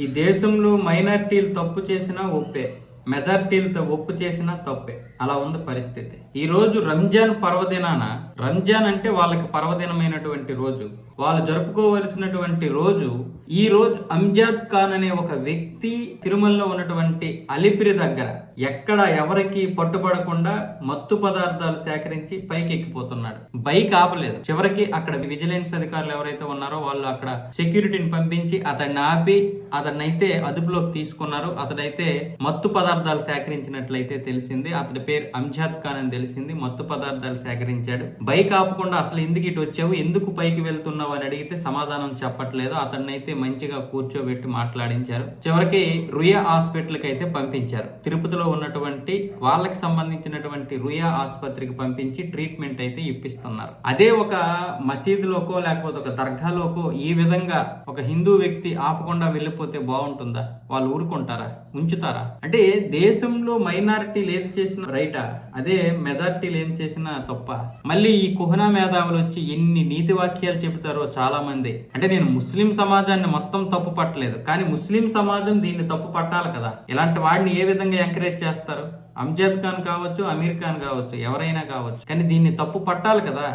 ఈ దేశంలో మైనార్టీలు తప్పు చేసినా ఒప్పే మెజార్టీలతో ఒప్పు చేసినా తప్పే. అలా ఉంది పరిస్థితి. ఈ రోజు రంజాన్ పర్వదినాన రంజాన్ అంటే వాళ్ళకి పర్వదినమైనటువంటి రోజు. వాళ్ళు జరుపుకోవలసినటువంటి రోజు ఈ రోజు అంజాద్ ఖాన్ అనే ఒక వ్యక్తి తిరుమలలో ఉన్నటువంటి అలిపిరి దగ్గర ఎక్కడ ఎవరికి పట్టుబడకుండా మత్తు పదార్థాలు సేకరించి పైకి ఎక్కిపోతున్నాడు బైక్ ఆపలేదు. చివరికి అక్కడ విజిలెన్స్ అధికారులు ఎవరైతే ఉన్నారో వాళ్ళు అక్కడ సెక్యూరిటీని పంపించి అతన్ని ఆపి అతన్నైతే అదుపులోకి తీసుకున్నారు. అతడైతే మత్తు పదార్థాలు సేకరించినట్లయితే తెలిసింది. అతడి పేరు అంజాద్ ఖాన్ అని తెలిసింది. మత్తు పదార్థాలు సేకరించాడు. బైక్ ఆపకుండా అసలు ఎందుకు ఇటు వచ్చావు? ఎందుకు పైకి వెళ్తున్నావు? అని అడిగితే సమాధానం చెప్పట్లేదు. అతన్ని అయితే మంచిగా కూర్చోబెట్టి మాట్లాడించారు. చివరికి రుయా హాస్పిటల్కి అయితే పంపించారు. తిరుపతిలో ఉన్నటువంటి వాళ్ళకి సంబంధించినటువంటి రుయా ఆసుపత్రికి పంపించి ట్రీట్మెంట్ అయితే ఇప్పిస్తున్నారు. అదే ఒక మసీదులోకో లేకపోతే ఒక దర్గాలోకో ఈ విధంగా ఒక హిందూ వ్యక్తి ఆపకుండా వెళ్ళిపోతే బాగుంటుందా? వాళ్ళు ఊరుకుంటారా? ఉంచుతారా? అంటే దేశంలో మైనారిటీలు ఏది చేసిన రైటా? అదే మెజారిటీలు ఏం చేసినా తప్ప. మళ్ళీ ఈ కుహనా మేధావులు వచ్చి ఎన్ని నీతి వాక్యాలు చెబుతారో చాలా మంది అంటే నేను ముస్లిం సమాజాన్ని మొత్తం తప్పు పట్టలేదు కానీ ముస్లిం సమాజం దీన్ని తప్పు పట్టాలి కదా. ఇలాంటి వాడిని ఏ విధంగా ఎంకరేజ్ ఎంకరేజ్ చేస్తారు. అంజద్ ఖాన్ కావచ్చు అమీర్ ఖాన్ కావచ్చు ఎవరైనా కావచ్చు. కానీ దీన్ని తప్పు పట్టాలి కదా.